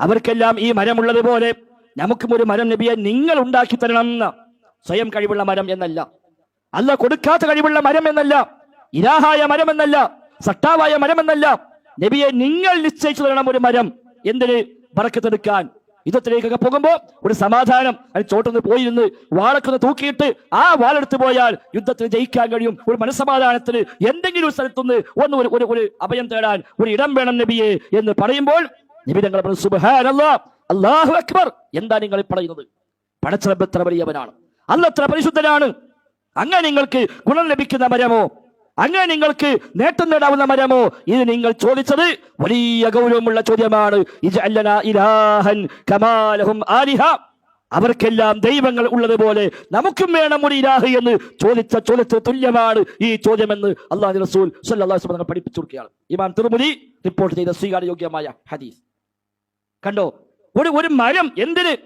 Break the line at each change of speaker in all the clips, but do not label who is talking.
അവർക്കെല്ലാം ഈ മരമുള്ളത് പോലെ നമുക്കും ഒരു മരം നബിയെ നിങ്ങൾ ഉണ്ടാക്കി തരണം എന്ന. സ്വയം കഴിവുള്ള മരം എന്നല്ല. അല്ല കൊടുക്കാത്ത കഴിവുള്ള മരം എന്നല്ല. ഇരാഹായ മരം എന്നല്ല. സട്ടാവായ മരം എന്നല്ല. നബിയെ നിങ്ങൾ നിശ്ചയിച്ചു തരണം ഒരു മരം. എന്തിന്? പറക്കത്തെടുക്കാൻ. യുദ്ധത്തിലേക്കൊക്കെ പോകുമ്പോൾ ഒരു സമാധാനം. അത് ചോട്ടൊന്ന് പോയിരുന്ന് വാളക്കൊന്ന് തൂക്കിയിട്ട് ആ വാളെടുത്ത് പോയാൽ യുദ്ധത്തിൽ ജയിക്കാൻ കഴിയും. ഒരു മനസ്സമാധാനത്തിന് എന്തെങ്കിലും ഒരു സ്ഥലത്തുനിന്ന് ഒന്ന് ഒരു ഒരു ഒരു അഭയം തേടാൻ ഒരു ഇടം വേണം നബിയെ എന്ന് പറയുമ്പോൾ നബി അല്ലാഹു അക്ബർ. എന്താ നിങ്ങൾ പറയുന്നത്? പടച്ചറബ് വലിയവനാണ്. അല്ല എത്ര പരിശുദ്ധനാണ്. അങ്ങനെ നിങ്ങൾക്ക് ഗുണം ലഭിക്കുന്ന മരമോ? അങ്ങനെ നിങ്ങൾക്ക് നേട്ടം നേടാവുന്ന മരമോ? ഇത് നിങ്ങൾ ചോദിച്ചത് വലിയ ഗൗരവമുള്ള ചോദ്യമാണ്. അവർക്കെല്ലാം ദൈവങ്ങൾ ഉള്ളതുപോലെ നമുക്കും വേണം ഒരു ഇരാഹ് എന്ന് ചോദിച്ച ചോദ്യത്തിന് തുല്യമാണ് ഈ ചോദ്യമെന്ന് അള്ളാഹു റസൂൽ വസല്ലം പഠിപ്പിച്ചു കൊടുക്കുകയാണ്. ഇമാം തിരുമുതി റിപ്പോർട്ട് ചെയ്ത സ്വീകാര്യോഗ്യമായ ഹദീസ്. കണ്ടോ? ഒരു ഒരു മരം എന്തിന്?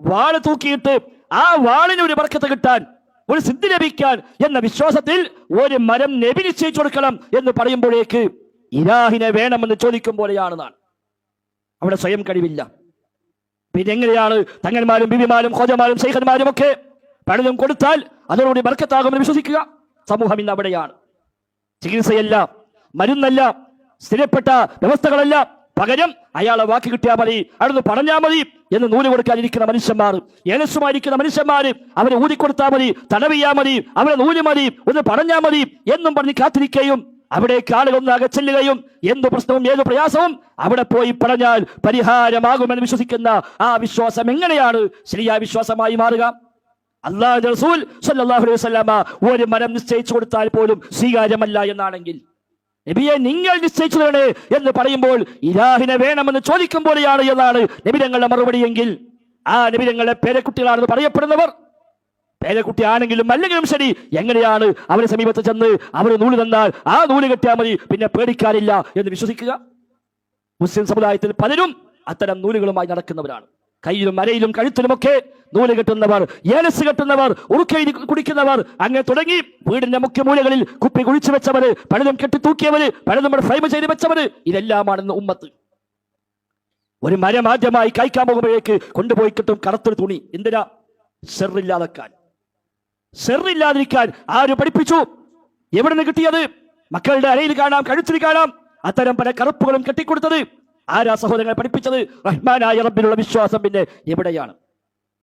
വാൾ തൂക്കിയിട്ട് ആ വാളിന് ഒരു ബർക്കത്ത് കിട്ടാൻ ഒരു സിദ്ധി ലഭിക്കാൻ എന്ന വിശ്വാസത്തിൽ ഒരു മരം നബി നിശ്ചയിച്ചു കൊടുക്കണം എന്ന് പറയുമ്പോഴേക്ക് ഇലാഹിനെ വേണമെന്ന് ചോദിക്കും പോലെയാണ് നാം അവിടെ സ്വയം കഴിവില്ല. പിന്നെ എങ്ങനെയാണ് തങ്ങന്മാരും ബിബിമാരും ഹോജന്മാരും സൈഹന്മാരും ഒക്കെ പലതും കൊടുത്താൽ അതോടുകൂടി ബർക്കത്താകുമെന്ന് വിശ്വസിക്കുക? സമൂഹം ഇന്ന് അവിടെയാണ്. ചികിത്സയല്ല മരുന്നല്ല സ്ഥിരപ്പെട്ട വ്യവസ്ഥകളല്ല പകരം അയാളെ വാക്ക് കിട്ടിയാൽ മതി അവിടുന്ന് പറഞ്ഞാൽ മതി എന്ന് നൂൽ കൊടുക്കാനിരിക്കുന്ന മനുഷ്യന്മാർ. ഏലസുമായിരിക്കുന്ന മനുഷ്യന്മാർ അവരെ ഊതിക്കൊടുത്താൽ മതി തടവിയാ മതി അവരെ നൂൽ മതി ഒന്ന് പറഞ്ഞാൽ മതി എന്നും പറഞ്ഞ് കാത്തിരിക്കുകയും അവിടേക്ക് ആളുകൾ ഒന്ന് അകച്ചെല്ലുകയും എന്ത് പ്രശ്നവും ഏത് പ്രയാസവും അവിടെ പോയി പറഞ്ഞാൽ പരിഹാരമാകുമെന്ന് വിശ്വസിക്കുന്ന ആ വിശ്വാസം എങ്ങനെയാണ്? ശരിയായ വിശ്വാസമായി മാറുക. അള്ളാഹു റസൂൽ സല്ലല്ലാഹു അലൈഹി വസല്ലമ ഒരു മരം നിശ്ചയിച്ചു കൊടുത്താൽ പോലും സ്വീകാര്യമല്ല എന്നാണെങ്കിൽ നബിയെ നിങ്ങൾ നിശ്ചയിച്ചതാണ് എന്ന് പറയുമ്പോൾ ഇലാഹിനെ വേണമെന്ന് ചോദിക്കും പോലെയാണ് എന്നാണ് നബിതങ്ങളുടെ മറുപടിയെങ്കിൽ ആ നബിതങ്ങളുടെ പേരക്കുട്ടികളാണെന്ന് പറയപ്പെടുന്നവർ. പേരക്കുട്ടി ആണെങ്കിലും അല്ലെങ്കിലും ശരി എങ്ങനെയാണ് അവരെ സമീപത്ത് ചെന്ന് അവർ നൂൽ തന്നാൽ ആ നൂൽ കെട്ടിയാൽ മതി പിന്നെ പേടിക്കാനില്ല എന്ന് വിശ്വസിക്കുക. മുസ്ലിം സമുദായത്തിൽ പലരും അത്തരം നൂലുകളുമായി നടക്കുന്നവരാണ്. കയ്യിലും മരയിലും കഴുത്തിലുമൊക്കെ നൂൽ കെട്ടുന്നവർ ഏലസ് കെട്ടുന്നവർ ഉറുക്കി കുടിക്കുന്നവർ അങ്ങനെ തുടങ്ങി. വീടിന്റെ മുഖ്യ മൂലകളിൽ കുപ്പി കുഴിച്ചു വെച്ചവര് പലതും കെട്ടി തൂക്കിയവര് പലതും ഫ്രൈമ് ചെയ്ത് വെച്ചവര് ഇതെല്ലാമാണെന്ന് ഉമ്മത്ത്. ഒരു മരം ആദ്യമായി കായ്ക്കാൻ പോകുമ്പോഴേക്ക് കൊണ്ടുപോയി കിട്ടും കറുത്തൊരു തുണി. എന്തിനാ? ഷെറില്ലാതെക്കാൻ സെറില്ലാതിരിക്കാൻ ആര് പഠിപ്പിച്ചു? എവിടെ നിന്ന് കിട്ടിയത്? മക്കളുടെ അരയിൽ കാണാം കഴുത്തിൽ കാണാം. അത്തരം പല കറുപ്പുകളും കെട്ടിക്കൊടുത്തത് ആരാ സഹോദരങ്ങളെ പഠിപ്പിച്ചത് റഹ്മാനായ റബ്ബിലുള്ള വിശ്വാസം പിന്നെ എവിടെയാണ്?